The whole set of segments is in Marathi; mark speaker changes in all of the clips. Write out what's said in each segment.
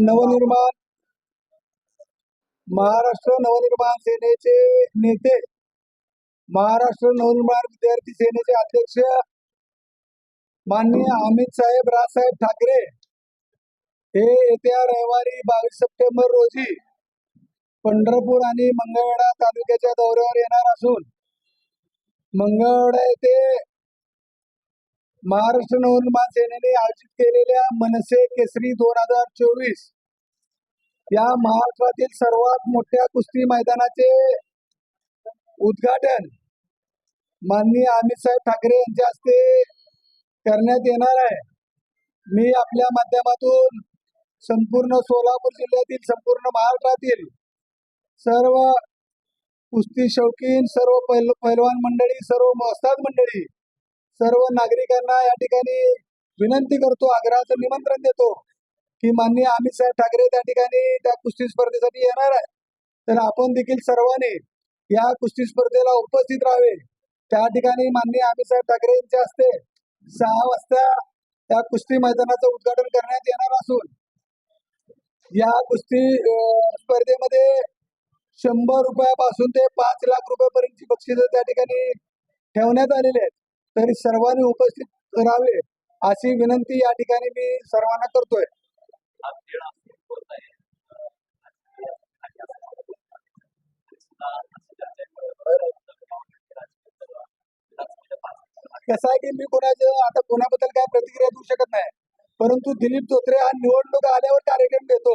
Speaker 1: नवनिर्माण महाराष्ट्र नवनिर्माण सेनेचे नेते महाराष्ट्र नवनिर्माण विद्यार्थी सेनेचे अध्यक्ष माननीय अमित साहेब राजसाहेब ठाकरे हे येत्या रविवारी बावीस सप्टेंबर रोजी पंढरपूर आणि मंगळवेढा तालुक्याच्या दौऱ्यावर येणार असून मंगळवेढा येथे महाराष्ट्र नवनिर्माण सेनेने आयोजित केलेल्या मनसे केसरी दोन हजार चोवीस या महाराष्ट्रातील सर्वात मोठ्या कुस्ती मैदानाचे उद्घाटन माननीय अमित साहेब ठाकरे यांच्या हस्ते करण्यात येणार आहे. मी आपल्या माध्यमातून संपूर्ण सोलापूर जिल्ह्यातील संपूर्ण महाराष्ट्रातील सर्व कुस्ती शौकीन सर्व पैल पैलवान मंडळी सर्व मोस्ताद मंडळी सर्व नागरिकांना या ठिकाणी विनंती करतो आग्रहाचं निमंत्रण देतो की माननीय अमित साहेब ठाकरे त्या ठिकाणी त्या कुस्ती स्पर्धेसाठी येणार आहे तर आपण देखील सर्वांनी या कुस्ती स्पर्धेला उपस्थित राहावे. त्या ठिकाणी माननीय अमित साहेब ठाकरे यांच्या हस्ते सहा वाजता त्या कुस्ती मैदानाचं उद्घाटन करण्यात येणार असून या कुस्ती अं, स्पर्धेमध्ये शंभर रुपयापासून ते पाच लाख रुपयापर्यंतची बक्षिसं त्या ठिकाणी ठेवण्यात आलेली आहेत. तरी सर्वांनी उपस्थित राहावे अशी विनंती या ठिकाणी मी सर्वांना करतोय. कसं आहे की मी कोणाच्या आता कोणाबद्दल काय प्रतिक्रिया देऊ शकत नाही परंतु दिलीप धोत्रे हा निवडणूक आल्यावर कार्यक्रम देतो.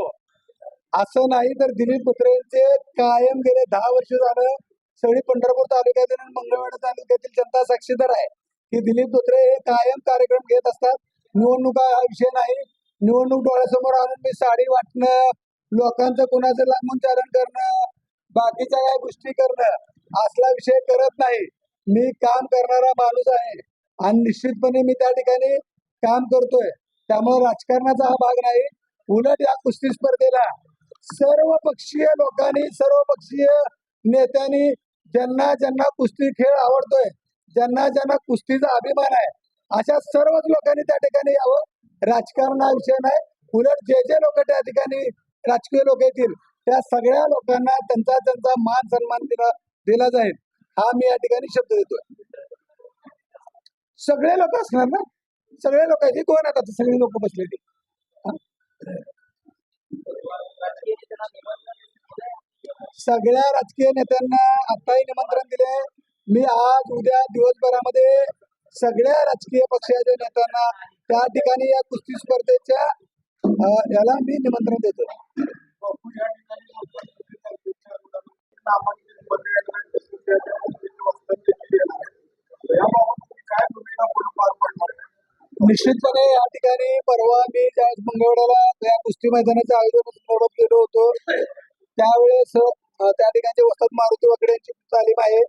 Speaker 1: असं नाही तर दिलीप धोत्रेंचे कायम गेले दहा वर्ष झालं सगळी पंढरपूर तालुक्यातील आणि मंगळवेढा तालुक्यातील जनता साक्षीदार आहे. की दिलीप धोत्रे हे कायम कार्यक्रम घेत असतात. निवडणुका हा विषय नाही. निवडणूक डोळ्यासमोर आणून मी साडी वाटणं लोकांचं कुणाचं लांबून चालन करणं बाकीच्या काय गोष्टी करणं असला विषय करत नाही. मी काम करणारा माणूस आहे. आणि निश्चितपणे मी त्या ठिकाणी काम करतोय. त्यामुळे राजकारणाचा हा भाग नाही. उलट या कुस्ती स्पर्धेला सर्व पक्षीय लोकांनी सर्व पक्षीय नेत्यांनी ज्यांना ज्यांना कुस्ती खेळ आवडतोय ज्यांना ज्यांना कुस्तीचा अभिमान आहे अशा सर्वच लोकांनी त्या ठिकाणी यावं. राजकारण हा विषय नाही. उलट जे जे लोक त्या ठिकाणी राजकीय लोक येतील त्या सगळ्या लोकांना त्यांचा त्यांचा मान सन्मान दिला दिला जाईल. हा मी या ठिकाणी शब्द देतोय. सगळे लोक असणार ना? सगळे लोक आहेत. कोण आता? सगळी लोक बसलेली. सगळ्या राजकीय नेत्यांना आताही निमंत्रण दिले मी आज उद्या दिवसभरामध्ये सगळ्या राजकीय पक्षाच्या नेत्यांना त्या ठिकाणी या कुस्ती स्पर्धेच्या याला मी निमंत्रण देतो. निश्चितपणे या ठिकाणी परवा मी त्या मंगळवाराला या कुस्ती मैदानाचं आयोजन गेलो होतो त्यावेळेस त्या ठिकाणचे वसंत मारुती वगैरे यांची तालीम आहे.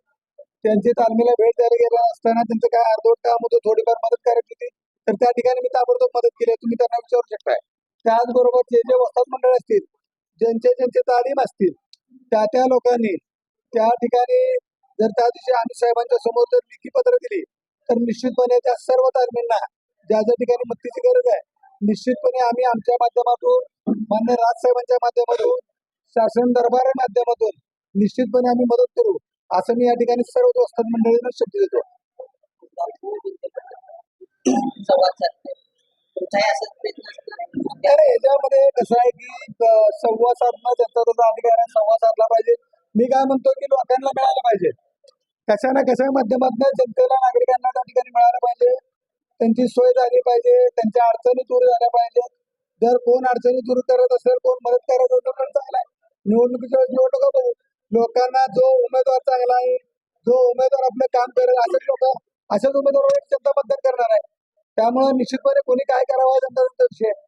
Speaker 1: त्यांची तालमीला भेट द्यायला गेला असताना त्यांचं काय अर्धवट काम होतं थोडीफार मदत करायची होती. तर त्या ठिकाणी मी ताबडतोब मदत केली. तुम्ही त्यांना विचारू शकताय. त्याचबरोबर जे जे वसंत मंडळ असतील ज्यांचे ज्यांचे तालीम असतील त्या त्या लोकांनी त्या ठिकाणी जर त्या दिवशी आम्ही साहेबांच्या समोर जर लिखी पत्र दिली तर निश्चितपणे त्या सर्व तालमींना ज्या ज्या ठिकाणी मदतीची गरज आहे निश्चितपणे आम्ही आमच्या माध्यमातून मान्य राजसाहेबांच्या माध्यमातून शासन दरबार माध्यमातून निश्चितपणे आम्ही मदत करू. असं मी या ठिकाणी सर्व दोस्तात मंडळींना शब्द देतो. याच्यामध्ये कसं आहे की संवाद साधणं त्यांचा त्याचा अधिकार आहे संवाद साधला पाहिजे. मी काय म्हणतो की लोकांना मिळालं पाहिजे. कशा ना कशा माध्यमातून जनतेला नागरिकांना त्या ठिकाणी मिळालं पाहिजे. त्यांची सोय झाली पाहिजे त्यांच्या अडचणी दूर झाल्या पाहिजे जर कोण अडचणी दूर करत असेल कोण मदत करत असेल तर चांगला आहे. निवडणुकीच्या निवडणुका बघू. लोकांना जो उमेदवार चांगला आहे जो उमेदवार आपलं काम करेल असेच लोक अशाच उमेदवारावर जनता मतदान करणार आहे त्यामुळे निश्चितपणे कोणी काय करावं त्यांचा जनता विषय आहे.